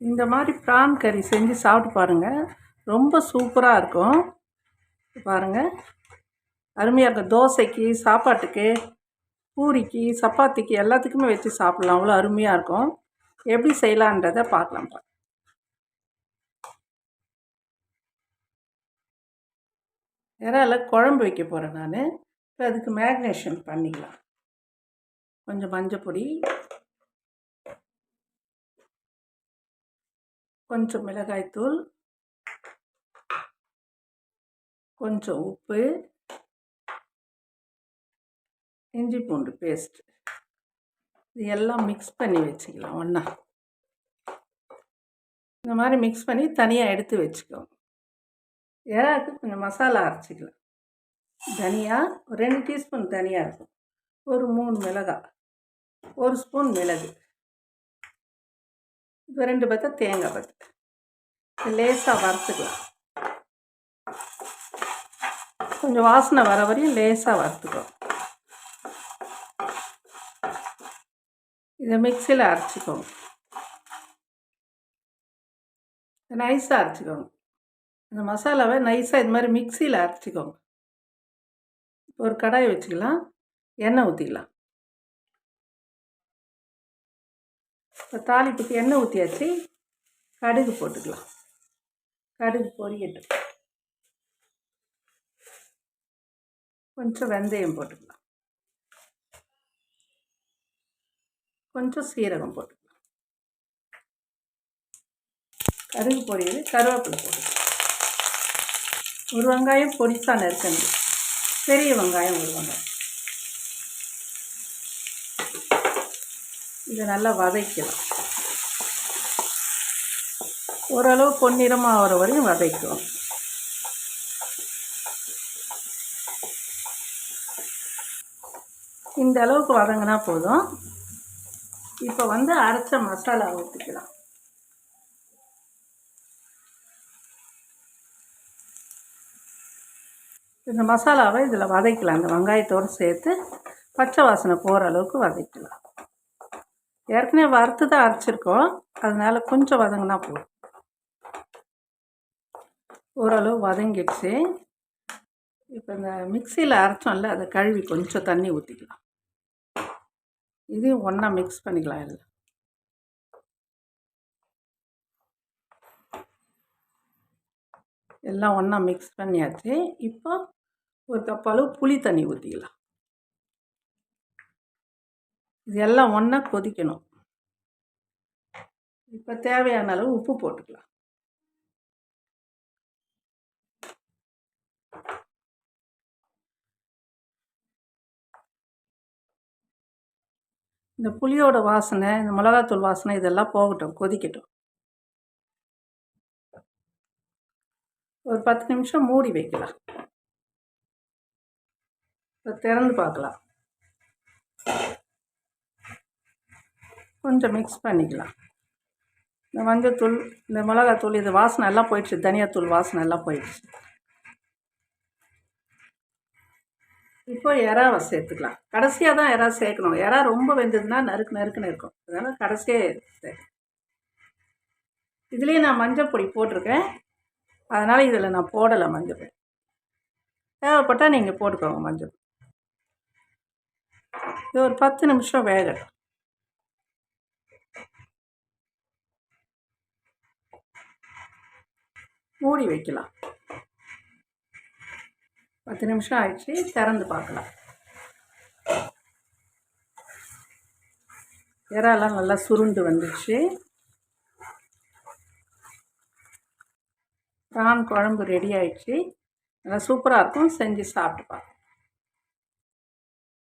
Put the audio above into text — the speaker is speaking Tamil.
இந்த மாதிரி ப்ரான் கறி செஞ்சு சாப்பிட்டு பாருங்கள் ரொம்ப சூப்பராக இருக்கும். பாருங்கள் அருமையாக இருக்கும். தோசைக்கு சாப்பாட்டுக்கு பூரிக்கு சப்பாத்திக்கு எல்லாத்துக்குமே வச்சு சாப்பிட்லாம். அவ்வளோ அருமையாக இருக்கும். எப்படி செய்யலான்றதை பார்க்கலாம் இறால குழம்பு வைக்க போகிறேன் நான். இப்போ அதுக்கு மேக்னேஷன் பண்ணிக்கலாம். கொஞ்சம் மஞ்சள் பொடி கொஞ்சம் மிளகாய்த்தூள் கொஞ்சம் உப்பு இஞ்சி பூண்டு பேஸ்ட் இது எல்லாம் மிக்ஸ் பண்ணி வச்சுக்கலாம் ஒன்றா இந்த மாதிரி மிக்ஸ் பண்ணி தனியாக எடுத்து வச்சுக்கோங்க. இறாக்கு கொஞ்சம் மசாலா அரைச்சிக்கலாம். தனியா ஒரு ரெண்டு டீஸ்பூன் தனியாக இருக்கும். ஒரு மூணு மிளகாய் ஒரு ஸ்பூன் மிளகு. இப்போ ரெண்டு பத்தை தேங்காய் பத்து லேசாக வறுத்துக்கலாம் கொஞ்சம் வாசனை வர வரையும் லேசாக வறுத்துக்கலாம் இதை மிக்சியில் அரைச்சிக்கோங்க நைஸாக அரைச்சிக்கோங்க இந்த மசாலாவை நைஸாக இது மாதிரி மிக்சியில் அரைச்சிக்கோங்க ஒரு கடாயை வச்சுக்கலாம் எண்ணெய் ஊற்றிக்கலாம் இப்போ தாளிப்புக்கு எண்ணெய் ஊற்றியாச்சு கடுகு போட்டுக்கலாம். கடுகு பொரியட்டும். கொஞ்சம் வெந்தயம் போட்டுக்கலாம். கொஞ்சம் சீரகம் போட்டுக்கலாம். கடுகு பொரியல் கருவேப்பிலை போட்டுக்கலாம். ஒரு வெங்காயம் பொடிசாக நெருக்கணும் பெரிய வெங்காயம் ஒரு வெங்காயம். இதை நல்லா வதக்கலாம் ஓரளவு பொன்னிறமாக ஆகிற வரையும் வதக்கும் இந்த அளவுக்கு வதங்கினா போதும். இப்போ வந்து அரைச்ச மசாலா ஊற்றிக்கலாம். இந்த மசாலாவை இதில் வதக்கலாம். இந்த வெங்காயத்தோடு சேர்த்து பச்சை வாசனை போகிற அளவுக்கு வதக்கலாம். ஏற்கனவே வறுத்து தான் அரைச்சிருக்கோம். அதனால் கொஞ்சம் வதங்கினா போதும். ஓரளவு வதங்கிடுச்சு. இப்போ இந்த மிக்சியில் அரைச்சோம்ல அதை கழுவி கொஞ்சம் தண்ணி ஊற்றிக்கலாம் இதையும் ஒன்றா மிக்ஸ் பண்ணிக்கலாம் இல்லை எல்லாம் ஒன்றா மிக்ஸ் பண்ணியாச்சு. இப்போ ஒரு கப் அளவு புளி தண்ணி ஊற்றிக்கலாம் இது எல்லாம் ஒன்றா கொதிக்கணும். இப்போ தேவையான அளவு உப்பு போட்டுக்கலாம். இந்த புளியோட வாசனை இந்த மிளகாத்தூள் வாசனை இதெல்லாம் போகட்டும் கொதிக்கட்டும். ஒரு பத்து நிமிஷம் மூடி வைக்கலாம். இப்போ திறந்து பார்க்கலாம். கொஞ்சம் மிக்ஸ் பண்ணிக்கலாம். இந்த மஞ்சத்தூள் இந்த மிளகாத்தூள் இது வாசனை எல்லாம் போயிடுச்சு. தனியாத்தூள் வாசனை எல்லாம் போயிடுச்சு. இப்போ எறாவை சேர்த்துக்கலாம். கடைசியாக தான் எறா சேர்க்கணும். எறா ரொம்ப வெந்ததுன்னா நறுக்கு நறுக்குன்னு இருக்கும். அதனால் கடைசியாக சேர்க்கணும். இதுலேயே நான் மஞ்சள் பொடி போட்டிருக்கேன். அதனால் இதில் நான் போடலை மஞ்சள் பொடி. தேவைப்பட்டால் நீங்கள் போட்டுக்கோங்க மஞ்சள் இது ஒரு பத்து நிமிஷம் வேகட்டும். மூடி வைக்கலாம். பத்து நிமிஷம் ஆயிடுச்சு திறந்து பார்க்கலாம். இறாலாம் நல்லா சுருண்டு வந்துடுச்சு பிரான் குழம்பு ரெடி ஆயிடுச்சு. நல்லா சூப்பராக இருக்கும் செஞ்சு சாப்பிட்டு பார்க்கலாம்